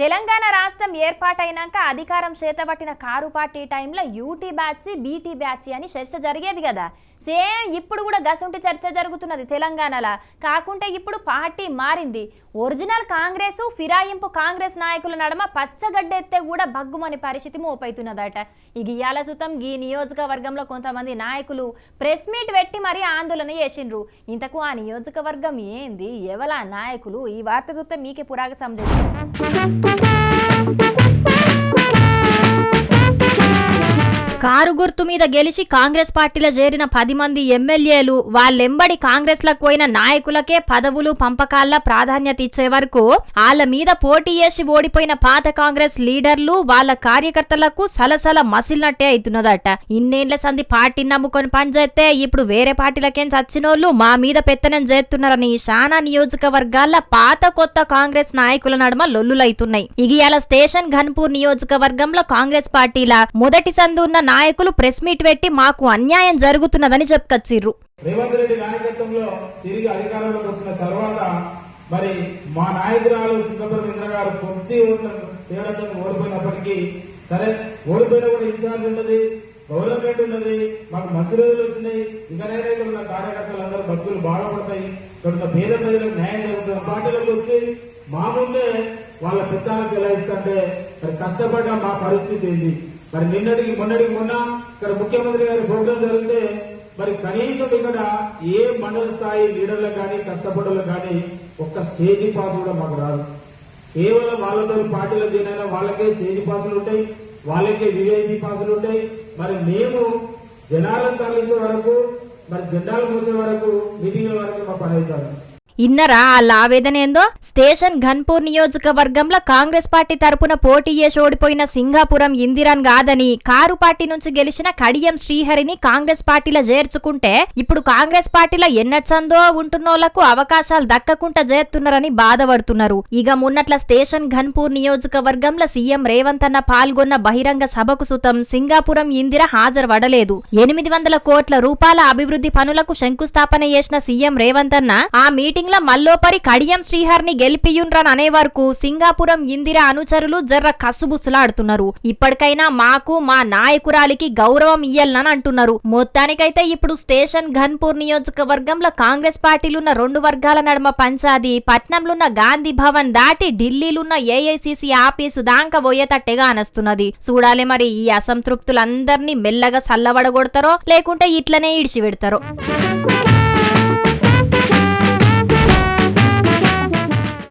తెలంగాణ రాష్ట్రం ఏర్పాటైనాక అధికారం చేతబట్టిన కారు పార్టీ టైంలో యూటీ బ్యాచ్ బీటీ బ్యాచ్ అని చర్చ జరిగేది కదా. సేమ్ ఇప్పుడు కూడా గసంటి చర్చ జరుగుతున్నది తెలంగాణలో. కాకుంటే ఇప్పుడు పార్టీ మారింది. ఒరిజినల్ కాంగ్రెస్ ఫిరాయింపు కాంగ్రెస్ నాయకుల నడమ పచ్చగడ్డెత్తే కూడా బగ్గుమని పరిస్థితి మోపైతున్నదట. ఇక ఇయాల సుతం ఈ నియోజకవర్గంలో కొంతమంది నాయకులు ప్రెస్ మీట్ పెట్టి మరీ ఆందోళన చేసిండ్రు. ఇంతకు ఆ నియోజకవర్గం ఏంది? ఎవలా నాయకులు? ఈ వార్త చూస్తే మీకే పురాగ సమజైంది Thank you. కారు గుర్తు మీద గెలిచి కాంగ్రెస్ పార్టీలో చేరిన పది మంది ఎమ్మెల్యేలు వాళ్ళెంబడి కాంగ్రెస్లకు పోయిన నాయకులకే పదవులు పంపకాల ప్రాధాన్యత ఇచ్చే వరకు వాళ్ళ మీద పోటీ చేసి ఓడిపోయిన పాత కాంగ్రెస్ లీడర్లు వాళ్ళ కార్యకర్తలకు సలసల మసిలినట్టే అవుతున్నదట. ఇన్నేళ్ళ సంది పార్టీని నమ్ముకొని పనిచేస్తే ఇప్పుడు వేరే పార్టీలకేం చచ్చినోళ్ళు మా మీద పెత్తనం చేస్తున్నారని శానా నియోజకవర్గాల పాత కొత్త కాంగ్రెస్ నాయకుల నడుమ లొల్లులైతున్నాయి. ఇగియాల స్టేషన్ ఘన్పూర్ నియోజకవర్గంలో కాంగ్రెస్ పార్టీల మొదటి సందు ఉన్న నాయకులు ప్రెస్ మీట్ పెట్టి మాకు అన్యాయం జరుగుతున్నదని చెప్పుకొచ్చిర్రు. రేవంత్ రెడ్డి నాయకత్వంలో తిరిగి అధికారంలోకి వచ్చిన తర్వాత మరి మా నాయకురాలు సింగపురం ఇంద్ర గారు కొద్ది ఓట్ల తేడాతో ఓడిపోయినప్పటికీ సరే ఓడిపోయిన కూడా ఇన్ఛార్జ్ ఉన్నది గవర్నమెంట్ ఉన్నది మాకు మంచి రోజులు వచ్చినాయి ఇకనైనా ఇక్కడ ఉన్న కార్యకర్తలందరూ బతుకులు బాగుపడతాయి ఇక్కడ ఉన్న పేద ప్రజలకు న్యాయం జరుగుతుంది పార్టీలకు వచ్చి మా ముందే వాళ్ళ పెద్దాలకు ఎలా ఇస్తుంటే కష్టపడ్డ మా పరిస్థితి ఏంటి? మరి నిన్నటికి మొన్నటికి మొన్న ఇక్కడ ముఖ్యమంత్రి గారి ప్రోగ్రాం జరిగితే మరి కనీసం ఇక్కడ ఏ మండల స్థాయి లీడర్లకు కానీ కష్టపడులకు కానీ ఒక్క స్టేజ్ పాస్ కూడా మాకు రాదు. కేవలం వాళ్ళతో పార్టీలో చేరిన వాళ్ళకే స్టేజ్ పాసులు ఉంటాయి వాళ్ళకే విఐపి పాసులు ఉంటాయి. మరి మేము జనాలను తరలించే వరకు మరి జెండాలు మూసే వరకు మీటింగ్ల వరకు మా పని అవుతారు. ఇన్నరా వాళ్ళ ఆవేదన ఏందో? స్టేషన్ ఘన్పూర్ నియోజకవర్గంలో కాంగ్రెస్ పార్టీ తరపున పోటీ చేసి ఓడిపోయిన సింగాపురం ఇందిరాన్ కాదని కారు పార్టీ నుంచి గెలిచిన కడియం శ్రీహరిని కాంగ్రెస్ పార్టీలో చేర్చుకుంటే ఇప్పుడు కాంగ్రెస్ పార్టీలో ఎన్నచ్చందో ఉంటున్నోళ్ళకు అవకాశాలు దక్కకుండా చేస్తున్నారని బాధపడుతున్నారు. ఇక మొన్నట్ల స్టేషన్ ఘన్పూర్ నియోజకవర్గంలో సీఎం రేవంత్ అన్న పాల్గొన్న బహిరంగ సభకు సుతం సింగాపురం ఇందిర హాజరుపడలేదు. ఎనిమిది వందల కోట్ల రూపాయల అభివృద్ధి పనులకు శంకుస్థాపన చేసిన సీఎం రేవంత్ అన్న ఆ మీటింగ్ లో మల్లోపరి కడియం శ్రీహర్ని గెలిపియుండ్రన్ అనే వరకు సింగాపురం ఇందిర అనుచరులు జర్ర కసుబుసులాడుతున్నారు. ఇప్పటికైనా మాకు మా నాయకురాలికి గౌరవం ఇయ్యాలని అంటున్నారు. మొత్తానికైతే ఇప్పుడు స్టేషన్ ఘన్పూర్ నియోజకవర్గంలో కాంగ్రెస్ పార్టీలున్న రెండు వర్గాల నడుమ పంచాది పట్నంలున్న గాంధీ భవన్ దాటి ఢిల్లీలున్న ఏఐసిసి ఆఫీసు దాకా పోయేటట్టేగా అనస్తున్నది. చూడాలి మరి ఈ అసంతృప్తులందరినీ మెల్లగా సల్లబడగొడతారో లేకుంటే ఇట్లనే ఇడిచి పెడతారో